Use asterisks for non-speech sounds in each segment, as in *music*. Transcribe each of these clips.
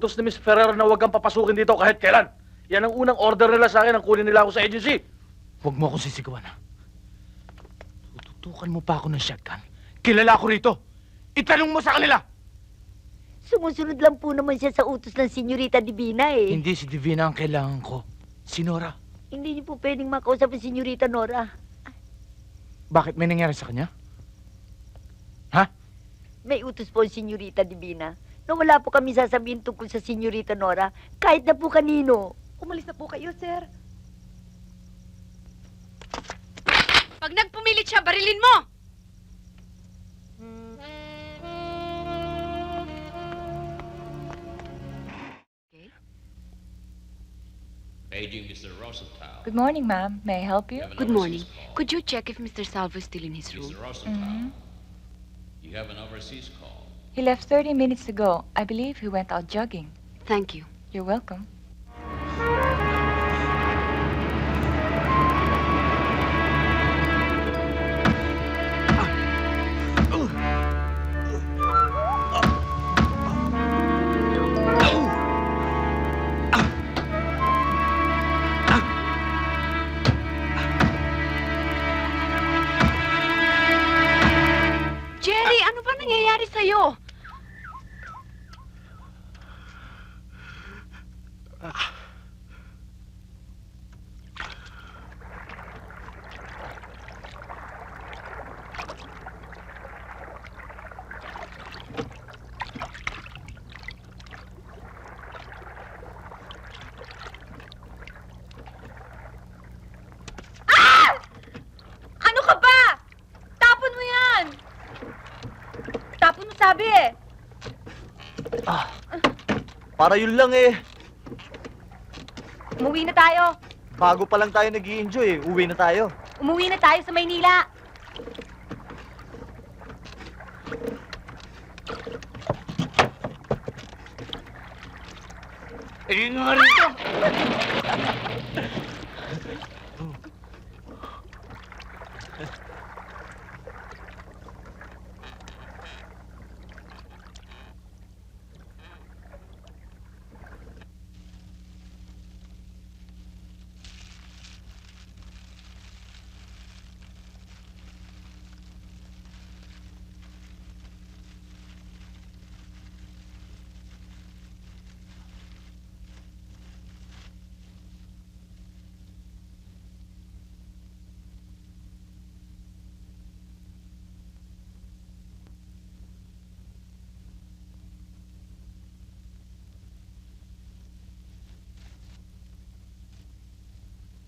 Utos ni Miss Ferrer na huwag kang papasukin dito kahit kailan. Yan ang unang order nila sa akin ang kunin nila ako sa agency. Huwag mo akong sisigawan, ha? Tututukan mo pa ako ng shotgun. Kilala ko rito. Itanong mo sa kanila! Sumusunod lang po naman siya sa utos ng Senyorita Divina eh. Hindi si Divina ang kailangan ko. Si Nora. Hindi niyo po pwedeng makausap ang Senyorita Nora. Bakit may nangyari sa kanya? May utos po ang Senyorita Divina na wala po kami sasabihin tungkol sa Senyorita Nora kahit na po kanino. Umalis na po kayo, sir. Pag nagpumilit siya, barilin mo! Paging Mr. Rosenthal. Good morning, ma'am. May I help You Good morning. Could you check if Mr. Salvo is still in his room? Mr. Rosenthal. Mhm. You have an overseas call. He left 30 minutes ago. I believe he went out jogging. Thank you. You're welcome. Jerry, ano ba nangyayari sa'yo? Ano ka? Tapon mo yan! Tapon mo sabi eh. Para yun lang eh. Umuwi na tayo. Bago pa lang tayo nag enjoy eh. Uwi na tayo. Umuwi na tayo sa Maynila. Eh, nga rito! *laughs*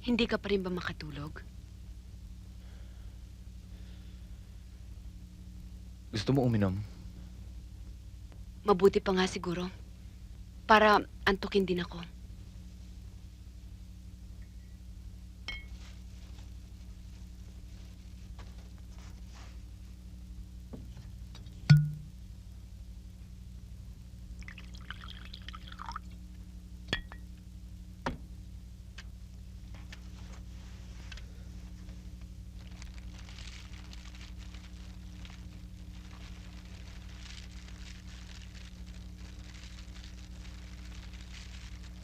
Hindi ka pa rin ba makatulog? Gusto mo uminom? Mabuti pa nga siguro. Para antukin din ako.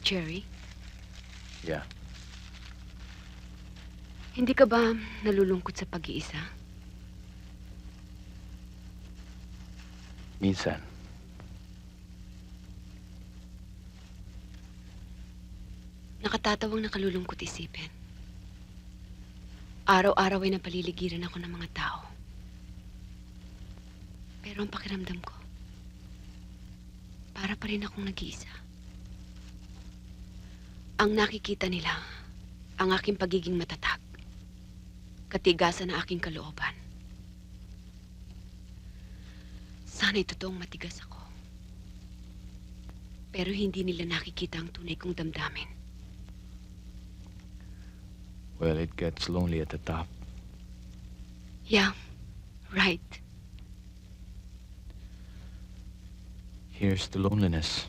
Jerry? Yeah. Hindi ka ba nalulungkot sa pag-iisa? Minsan. Nakatatawang nakalulungkot isipin. Araw-araw ay napaliligiran ako ng mga tao. Pero ang pakiramdam ko, para pa rin akong nag-iisa. Ang nakikita nila, ang aking pagiging matatag, katigasan ng aking kalooban. Sana'y totoong matigas ako. Pero hindi nila nakikita ang tunay kong damdamin. Well, it gets lonely at the top. Yeah, right. Here's the loneliness.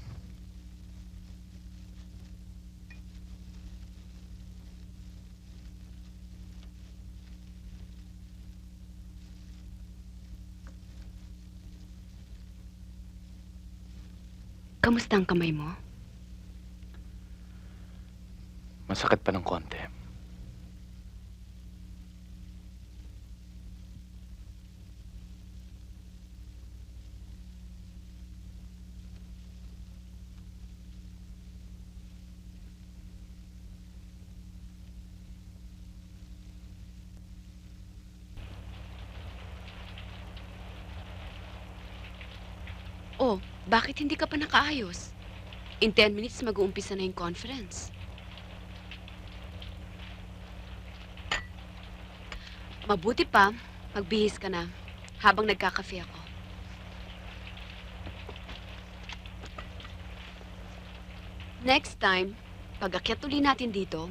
Kamusta ang kamay mo? Masakit pa ng konti. Oh, bakit hindi ka pa nakaayos? In 10 minutes mag-uumpisa na yung conference. Mabuti pa, magbihis ka na habang nagkakafe ako. Next time, pag akyat uli natin dito,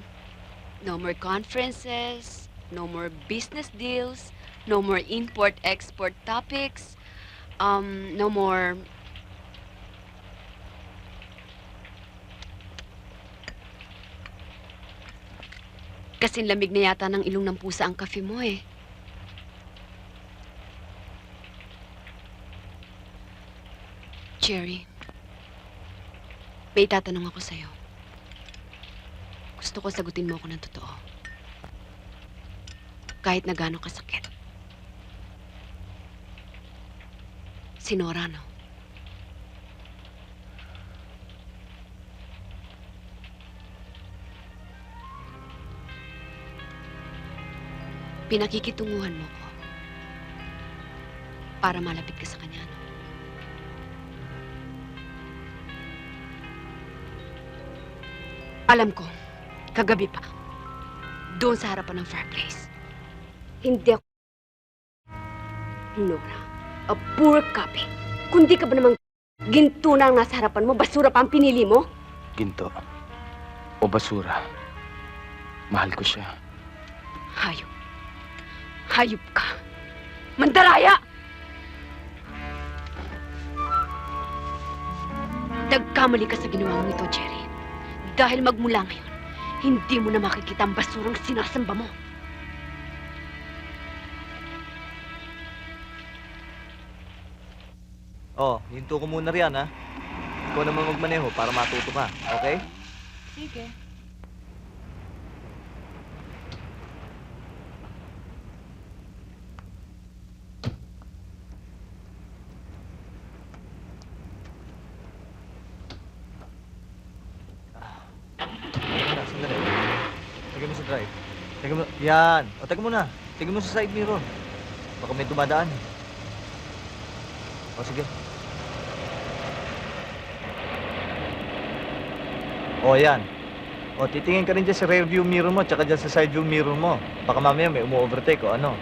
no more conferences, no more business deals, no more import-export topics, um, no more Kasing lamig na yata ng ilong ng pusa ang kafe mo eh. Cherry, may tatanong ako sa'yo. Gusto ko sagutin mo ako ng totoo. Kahit na gaano kasakit. Si no? Pinakikitunguhan mo ko. Para malapit ka sa kanya, no? Alam ko, kagabi pa, doon sa harapan ng fireplace. Hindi ako... Nora, a poor copy. Kundi ka ba namang ginto na ang nasa harapan mo, basura pa ang pinili mo? Ginto. O basura. Mahal ko siya. Hayop. Hayop ka. Mandaraya! Nagkamali ka sa ginawa mo ito, Jerry. Dahil magmula ngayon, hindi mo na makikita ang basurang sinasamba mo. Oh, hinto ko muna riyan, ha? Ikaw naman magmaneho para matuto ka, okay? Sige. Teka, sandali. Mo drive. Tignan mo, yan. O, teka muna. Tignan mo sa side mirror. Baka may dumadaan. O, sige. O, yan. O, titingin ka rin dyan sa rear view mirror mo, tsaka dyan sa side view mirror mo. Baka mamaya may umu-overtake o ano.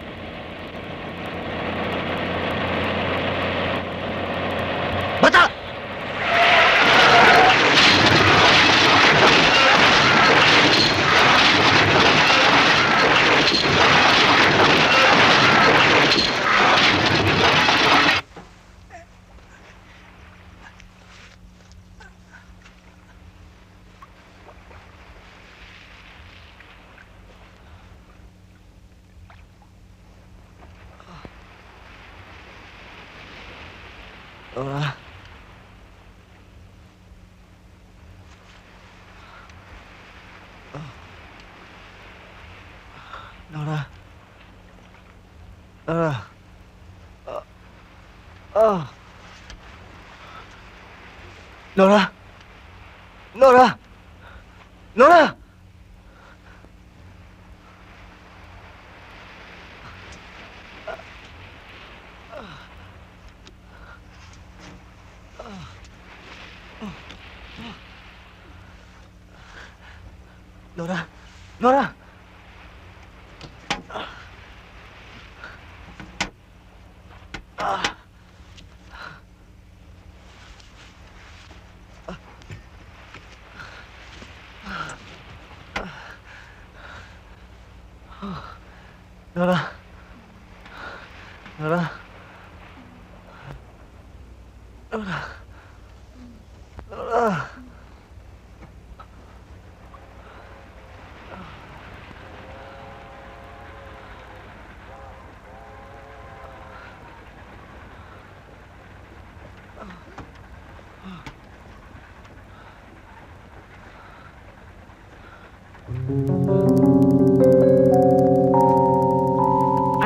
Đâu rồi? Đâu rồi? Ờ. Ờ. Nora! Nora! Nora! Nora! Nora!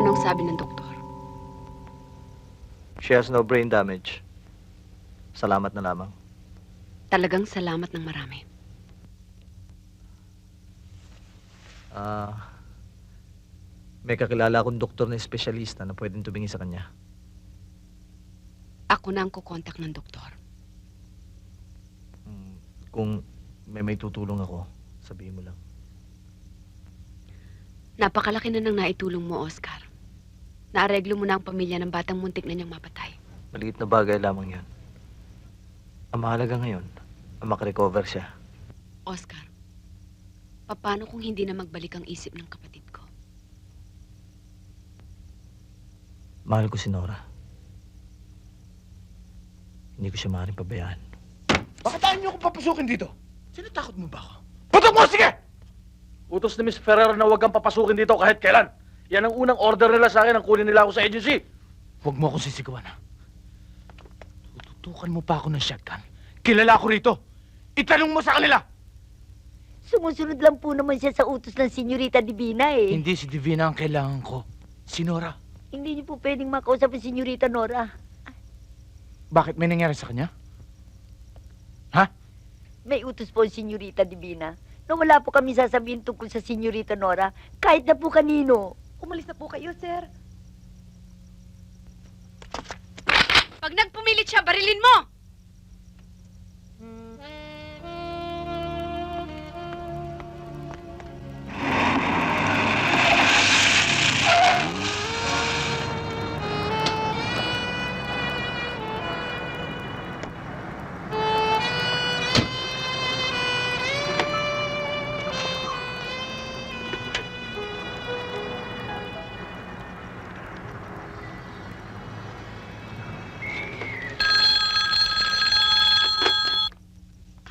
Anong sabi ng doktor? She has no brain damage. Salamat na lamang. Talagang salamat ng marami. Ah, may kakilala akong doktor na espesyalista na pwedeng tumingin sa kanya. Ako na ang kukontak ng doktor. Mm, Kung may may tutulong ako, sabihin mo lang. Napakalaki na nang naitulong mo, Oscar. Naareglo mo na ang pamilya ng batang muntik na niyang mapatay. Maliit na bagay lamang yan. Ang mahalaga ngayon, ang makarecover siya. Oscar, paano kung hindi na magbalik ang isip ng kapatid ko? Mahal ko si Nora. Hindi ko siya maaaring pabayaan. Bakit ayaw niyo akong papasukin dito? Sinatakot mo ba ako? Putok mo, sige! Utos ni Miss Ferrer na huwag kang papasukin dito kahit kailan. Yan ang unang order nila sa akin ang kunin nila ako sa agency. Huwag mo akong sisigawan, ha? Tututukan mo pa ako ng shotgun. Kilala ko rito. Itanong mo sa kanila! Sumusunod lang po naman siya sa utos ng Senyorita Divina eh. Hindi si Divina ang kailangan ko. Si Nora. Hindi niyo po pwedeng makausap ang Senyorita Nora. Bakit may nangyari sa kanya? May utos po ang Senyorita Divina na wala po kami sasabihin tungkol sa Senyorita Nora kahit na po kanino. Umalis na po kayo, sir. Pag nagpumilit siya, barilin mo!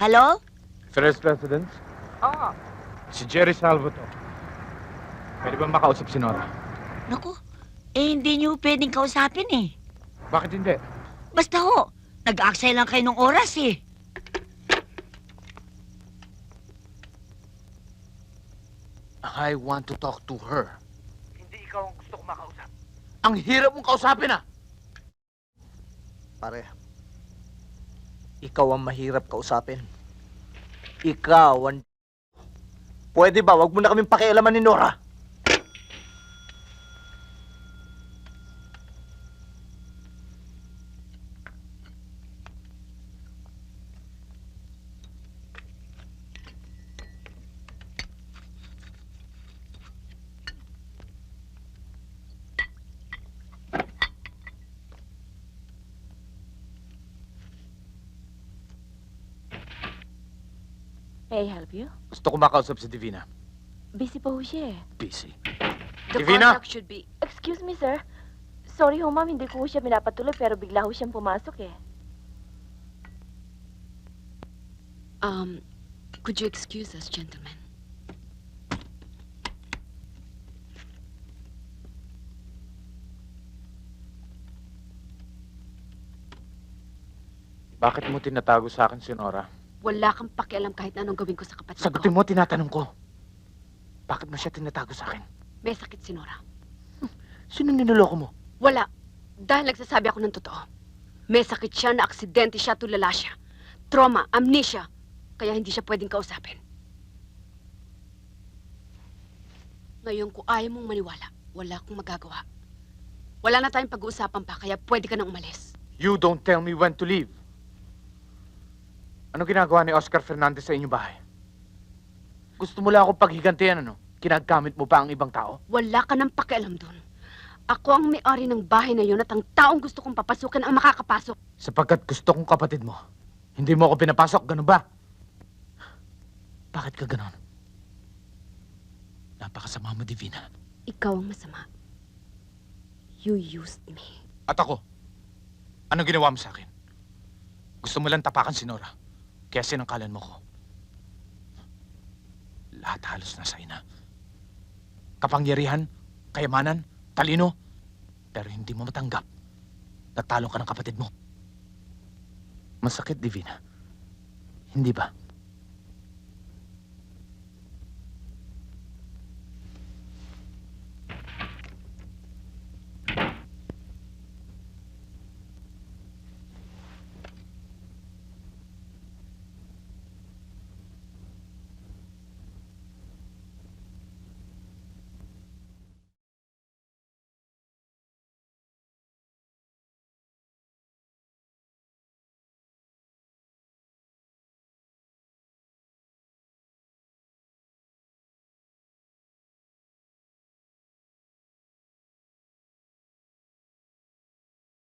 Hello? First President, Oo. si Jerry Salvo to. Pwede ba makausap si Nora? Naku, eh hindi niyo pwedeng kausapin eh. Bakit hindi? Basta ho, nag-aaksay lang kayo ng oras eh. I want to talk to her. Hindi ikaw ang gusto kong makausap. Ang hirap mong kausapin, ah! Pare, ikaw ang mahirap kausapin. Ikaw ang... Pwede ba, wag mo na kaming pakialaman ni Nora. May I help you? Gusto ko makausap si Divina. Busy pa ho siya eh. Busy. The Divina! contact should be... Excuse me, sir. Sorry ho, ma'am. Hindi ko ho siya pinapatuloy pero bigla ho siyang pumasok eh. Um, could you excuse us, gentlemen? Bakit mo tinatago sa akin si Nora? Wala kang pakialam kahit anong gawin ko sa kapatid Sagutin ko. mo, tinatanong ko. Bakit mo siya tinatago sa akin? May sakit si Nora. Sino niloloko mo? Wala. Dahil nagsasabi ako ng totoo. May sakit siya na aksidente siya, tulala siya. Trauma, amnesia. Kaya hindi siya pwedeng kausapin. Ngayon, kung ayaw mong maniwala, wala akong magagawa. Wala na tayong pag-uusapan pa, kaya pwede ka nang umalis. You don't tell me when to leave. Ano ginagawa ni Oscar Fernandez sa inyong bahay? Gusto mo lang akong paghigantihan, ano? Kinagamit mo pa ang ibang tao? Wala ka nang pakialam doon. Ako ang may-ari ng bahay na yun at ang taong gusto kong papasukin ang makakapasok. Sapagkat gusto kong kapatid mo. Hindi mo ako pinapasok, ganun ba? Bakit ka ganun? Napakasama mo, Divina. Ikaw ang masama. You used me. At ako, anong ginawa mo sa akin? Gusto mo lang tapakan si Nora. Kaya sinangkalan mo ko. Lahat halos nasa ina. Kapangyarihan, kayamanan, talino, pero hindi mo matanggap. Natalo ka ng kapatid mo. Masakit, Divina. Hindi ba?